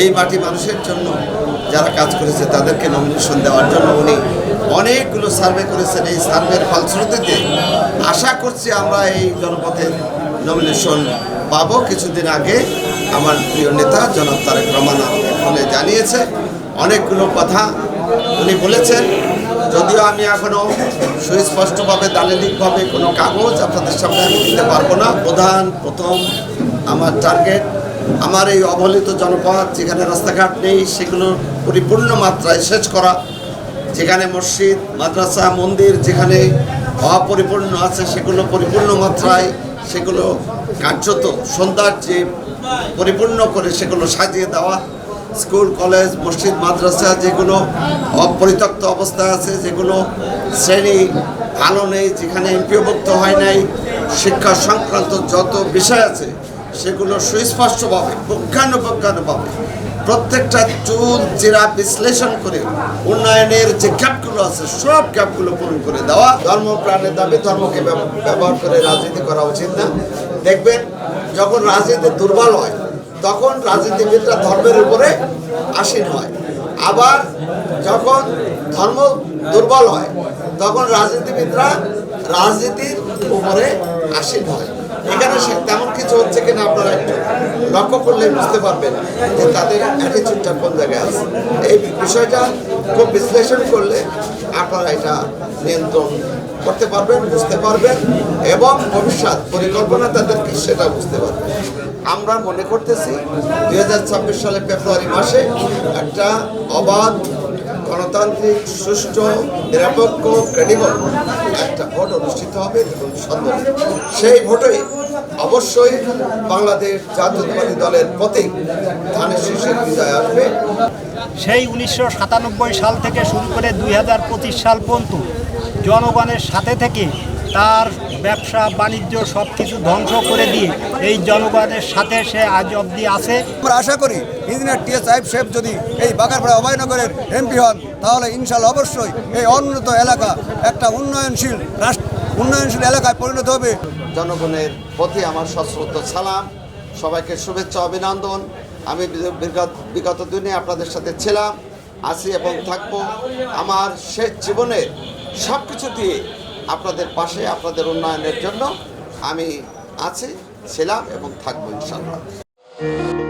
এই মাটি মানুষের জন্য যারা কাজ করেছে, তাদেরকে নমিনেশন দেওয়ার জন্য উনি অনেকগুলো সার্ভে করেছেন। এই সার্ভের ফলশ্রুতিতে আশা করছি আমরা এই জনপথের নমিনেশন পাবো। কিছুদিন আগে আমার প্রিয় নেতা জনাব তারেক রহমান ফোনে জানিয়েছে, অনেকগুলো কথা উনি বলেছেন। যদিও আমি এখনও সুস্পষ্টভাবে দালিলিকভাবে কোনো কাগজ আপনাদের সামনে আমি দিতে পারব না। প্রধান, প্রথম, আমার টার্গেট আমার এই অবহেলিত জনপদ, যেখানে রাস্তাঘাট নেই, সেগুলো পরিপূর্ণ মাত্রায় শেষ করা, যেখানে মসজিদ, মাদ্রাসা, মন্দির যেখানে অপরিপূর্ণ আছে, সেগুলো পরিপূর্ণ মাত্রায় সেগুলো কার্যত সৌন্দর্যে পরিপূর্ণ করে সেগুলো সাজিয়ে দেওয়া, স্কুল, কলেজ, মসজিদ, মাদ্রাসা যেগুলো অপরিত্যক্ত অবস্থায় আছে, যেগুলো শ্রেণি ভালো নেই, যেখানে এমপিওভুক্ত হয় নাই, শিক্ষা সংক্রান্ত যত বিষয় আছে সেগুলো সুস্পষ্টভাবে, পুঙ্খানুপুঙ্খানুভাবে প্রত্যেকটা চুল চিরা বিশ্লেষণ করে উন্নয়নের যে গ্যাপগুলো আছে, সব গ্যাপগুলো পূরণ করে দেওয়া। ধর্ম, প্রাণের দাবি, ধর্মকে ব্যব- ব্যবহার করে রাজনীতি করা উচিত না। দেখবেন, যখন রাজনীতি দুর্বল হয়, তখন রাজনীতিবিদরা ধর্মের উপরে আসীন হয়। আবার যখন ধর্ম দুর্বল হয়, তখন রাজনীতিবিদরা রাজনীতির উপরে আসীন হয়। এখানে তেমন কিছু হচ্ছে কিনা আপনারা একটু লক্ষ্য করলে বুঝতে পারবেন যে তাদের অ্যাটিচিউডটা কোন জায়গায় আছে। এই বিষয়টা খুব বিশ্লেষণ করলে আপনারা এটা নিয়ন্ত্রণ করতে পারবেন, বুঝতে পারবেন এবং ভবিষ্যৎ পরিকল্পনা তাদের কি সেটা বুঝতে পারবেন। আমরা মনে করতেছি দুই সালে ফেব্রুয়ারি মাসে একটা অবাধ গণতান্ত্রিক, সুষ্ঠু, নিরপেক্ষ ক্রেডিবল একটা ভোট অনুষ্ঠিত হবে এবং সন্দেহ। সেই ভোটে অবশ্যই বাংলাদেশ জাতীয়তাবাদী দলের প্রতি ধানের শীর্ষের বিজয় আসবে। সেই উনিশশো সাতানব্বই সাল থেকে শুরু করে দুই হাজার পঁচিশ সাল পর্যন্ত জনগণের সাথে থেকে তার ব্যবসা বাণিজ্য সব কিছু ধ্বংস করে দিয়ে এই জনগণের সাথে সে আজ অবধি আছে। আমরা আশা করি ইঞ্জিনিয়ার টি এস সাহেব সাহেব যদি এই বাগারপাড়া অভয়নগরের এমপি হন তাহলে ইনশাল্লাহ অবশ্যই এই অনুন্নত এলাকা একটা উন্নয়নশীল রাষ্ট্র উন্নয়নশীল এলাকায় পরিণত হবে। জনগণের প্রতি আমার সশ্রদ্ধ সালাম সবাইকে শুভেচ্ছা অভিনন্দন। আমি বিগত বিগত দিনে আপনাদের সাথে ছিলাম আছি এবং থাকব। আমার শেষ জীবনের সব কিছু দিয়ে আপনাদের পাশে আপনাদের উন্নয়নের জন্য আমি আছি ছিলাম এবং থাকব ইনশাল্লাহ